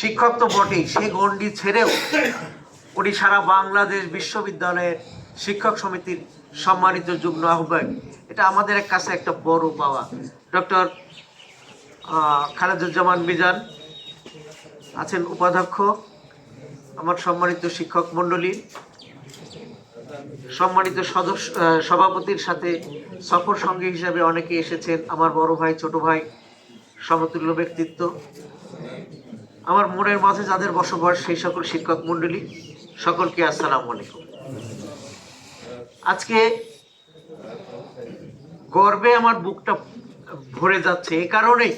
শিক্ষক তো বটেই, সে গণ্ডি ছেড়েও উনি সারা বাংলাদেশ বিশ্ববিদ্যালয়ের শিক্ষক সমিতির সম্মানিত যুগ্ম আহ্বায়ক। এটা আমাদের এক কাছে একটা বড় পাওয়া। ডক্টর খালেদুজ্জামান মিজান আছেন উপাধ্যক্ষ, আমার সম্মানিত শিক্ষক মণ্ডলী, সম্মানিত সদস্য সভাপতির সাথে সফর সঙ্গী হিসাবে অনেকে এসেছেন। আমার বড় ভাই, ছোট ভাই, সমতুল্য ব্যক্তিত্ব। আমার মনের মাঝে যাদের বসবাস সেই সকল শিক্ষক মণ্ডলী, সকলকে আসসালাম আলাইকুম। আজকে গর্বে আমার বুকটা ভরে যাচ্ছে এ কারণেই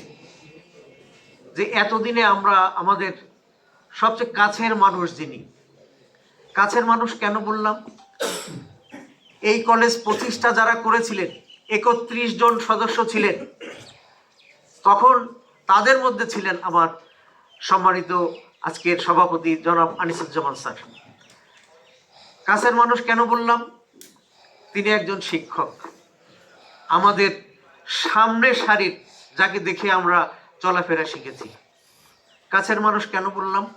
যে এতদিনে আমরা আমাদের সবচেয়ে কাছের মানুষ যিনি, কাছের মানুষ কেন বললাম? এই কলেজ প্রতিষ্ঠা যারা করেছিলেন, একত্রিশ জন সদস্য ছিলেন, তখন তাদের মধ্যে ছিলেন আমার সম্মানিত আজকের সভাপতি জনাব আনিসুজ্জামান স্যার। কাছের মানুষ কেন বললাম? তিনি একজন শিক্ষক। আমাদের সামনে সারির যাকে দেখে আমরা চলাফেরা শিখেছি। কাছের মানুষ কেন বললাম?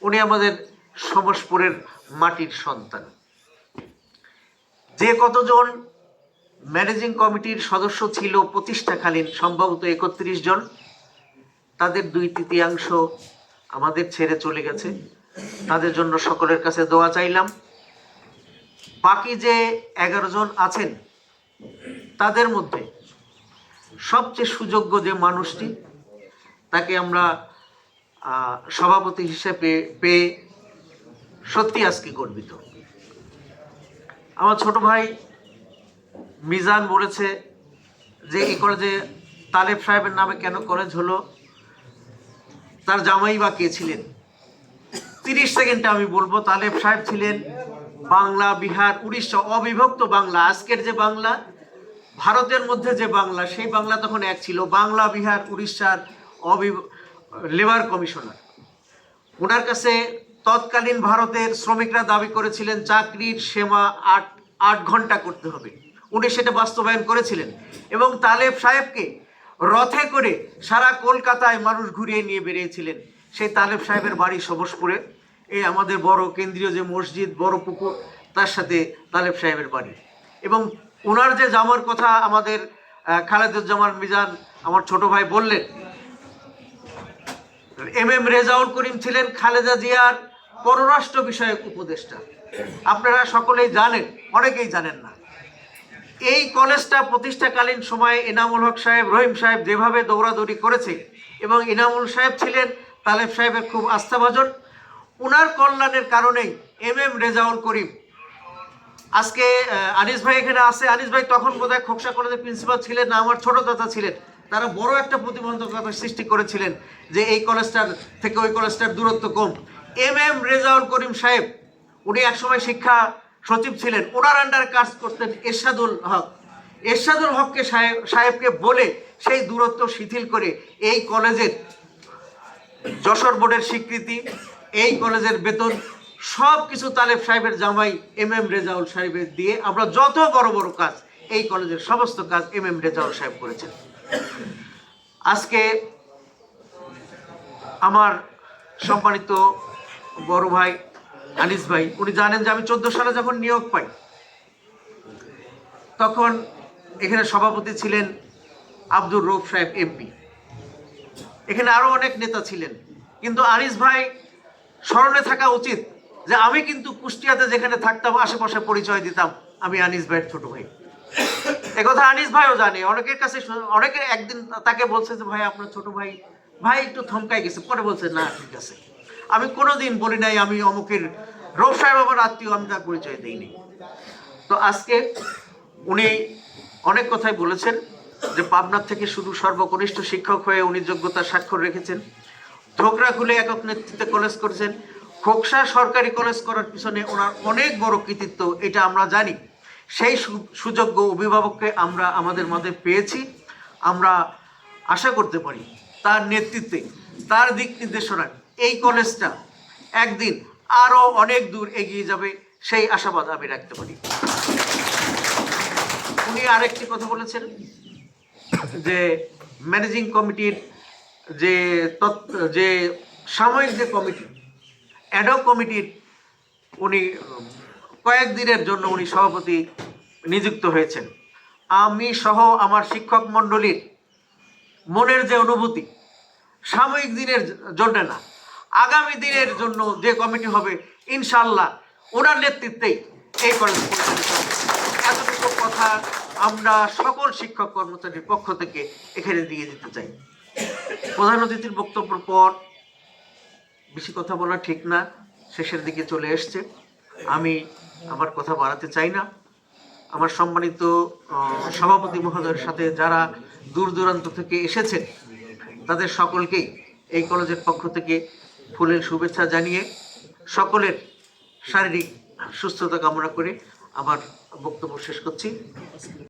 উনি আমাদের সমসপুরের মাটির সন্তান। যে কতজন ম্যানেজিং কমিটির সদস্য ছিল প্রতিষ্ঠাকালীন সম্ভবত একত্রিশ জন। তাদের দুই তৃতীয়াংশ আমাদের ছেড়ে চলে গেছে। তাদের জন্য সকলের কাছে দোয়া চাইলাম। বাকি যে এগারো জন আছেন, তাদের মধ্যে সবচেয়ে সুযোগ্য যে মানুষটি, তাকে আমরা সভাপতি হিসেবে পেয়ে সত্যি আজকে গর্বিত। আমার ছোট ভাই মিজান বলেছে যে এই কলেজে তালেব সাহেবের নামে কেন কলেজ হলো তার জামাই বা কে ছিলেন? তিরিশ সেকেন্ডে আমি বলব, তালেব সাহেব ছিলেন বাংলা, বিহার, উড়িষ্যা, অবিভক্ত বাংলা। আজকের যে বাংলা, ভারতের মধ্যে যে বাংলা, সেই বাংলা তখন এক ছিল। বাংলা, বিহার, উড়িষ্যার অবি লেবার কমিশনার। ওনার কাছে তৎকালীন ভারতের শ্রমিকরা দাবি করেছিলেন, চাকরির সেবা আট আট ঘণ্টা করতে হবে। উনি সেটা বাস্তবায়ন করেছিলেন। এবং তালেব সাহেবকে রথে করে সারা কলকাতায় মানুষ ঘুরিয়ে নিয়ে বেরিয়েছিলেন। সেই তালেব সাহেবের বাড়ি সবসপুরে। এই আমাদের বড় কেন্দ্রীয় যে মসজিদ, বড় পুকুর, তার সাথে তালেব সাহেবের বাড়ি। এবং ওনার যে জামার কথা আমাদের খালেদুজ্জামান মিজান আমার ছোট ভাই বললেন, এম এম রেজাউল করিম ছিলেন খালেদা জিয়ার পররাষ্ট্র বিষয়ক উপদেষ্টা। আপনারা সকলেই জানেন, অনেকেই জানেন না। এই কলেজটা প্রতিষ্ঠাকালীন সময়ে এনামুল হক সাহেব, রহিম সাহেব যেভাবে দৌড়াদৌড়ি করেছে এবং ইনামুল সাহেব ছিলেন তালেব সাহেবের খুব আস্থাভাজন। ওনার কল্যাণের কারণেই এম এম রেজাউল করিম, আজকে আনিস ভাই এখানে আছে। আনিস ভাই তখন বোধহয় খোকসা কলেজের প্রিন্সিপাল ছিলেন, না, আমার ছোট দাদা ছিলেন। তারা বড় একটা প্রতিবন্ধকতা সৃষ্টি করেছিলেন যে এই কলেজটার থেকে ওই কলেজটার দূরত্ব কম। এম এম রেজাউল করিম সাহেব, উনি একসময় শিক্ষা সচিব ছিলেন। ওনার আন্ডার কাজ করতেন এরশাদুল হক। এরশাদুল হককে সাহেব সাহেবকে বলে সেই দূরত্ব শিথিল করে এই কলেজের যশোর বোর্ডের স্বীকৃতি, এই কলেজের বেতন সব কিছু তালেব সাহেবের জামাই এম এম রেজাউল সাহেবের দিয়ে আমরা যত বড় বড় কাজ, এই কলেজের সমস্ত কাজ এম এম রেজাউল সাহেব করেছেন। আজকে আমার সম্মানিত বড় ভাই আনিস ভাই, উনি জানেন যে আমি চোদ্দ সালে যখন নিয়োগ পাই, তখন এখানে সভাপতি ছিলেন আব্দুর রৌফ সাহেব এমপি এখানে আরও অনেক নেতা ছিলেন। কিন্তু আনিস ভাই, স্মরণে থাকা উচিত যে আমি কিন্তু কুষ্টিয়াতে যেখানে থাকতাম, আশেপাশে পরিচয় দিতাম, আমি আনিস ভাইয়ের ছোট ভাই। একথা আনিস ভাইও জানে, অনেকের কাছে অনেকে একদিন তাকে বলছে যে, ভাই, আপনার ছোট ভাই ভাই একটু থমকাই গেছে। পরে বলছে, না, ঠিক আছে। আমি কোনোদিন বলি নাই, আমি অমুকের রৌফ সাহেব আমার আত্মীয়, আমি তার পরিচয় দিইনি। তো আজকে উনি অনেক কথাই বলেছেন যে পাবনার থেকে শুধু সর্বকনিষ্ঠ শিক্ষক হয়ে উনি যোগ্যতার স্বাক্ষর রেখেছেন। ধোকরা খুলে একক নেতৃত্বে কলেজ করেছেন। খোকসা সরকারি কলেজ করার পিছনে ওনার অনেক বড় কৃতিত্ব, এটা আমরা জানি। সেই সুযোগ্য অভিভাবককে আমরা আমাদের মধ্যে পেয়েছি। আমরা আশা করতে পারি তার নেতৃত্বে, তার দিক নির্দেশনায় এই কলেজটা একদিন আরও অনেক দূর এগিয়ে যাবে, সেই আশাবাদ আমি রাখতে পারি। উনি আরেকটি কথা বলেছেন, যে ম্যানেজিং কমিটির যে তৎ- যে সাময়িক যে কমিটি অ্যাডক কমিটির উনি, কয়েকদিনের জন্য উনি সভাপতি নিযুক্ত হয়েছেন। আমি সহ আমার শিক্ষক মণ্ডলীর মনের যে অনুভূতি, সাময়িক দিনের জন্য না আগামী দিনের জন্য যে কমিটি হবে ইনশাল্লাহ ওনার নেতৃত্বেই এই কলেজ এতটুকু কথা আমরা সকল শিক্ষক কর্মচারীর পক্ষ থেকে এখানে দিয়ে দিতে চাই। প্রধান অতিথির বক্তব্যের পর বেশি কথা বলা ঠিক না, শেষের দিকে চলে এসছে। আমি আমার কথা বাড়াতে চাই না। আমার সম্মানিত সভাপতি মহোদয়ের সাথে যারা দূর দূরান্ত থেকে এসেছেন, তাদের সকলকেই এই কলেজের পক্ষ থেকে ফুলের শুভেচ্ছা জানিয়ে সকলের শারীরিক সুস্থতা কামনা করে আমার বক্তব্য শেষ করছি।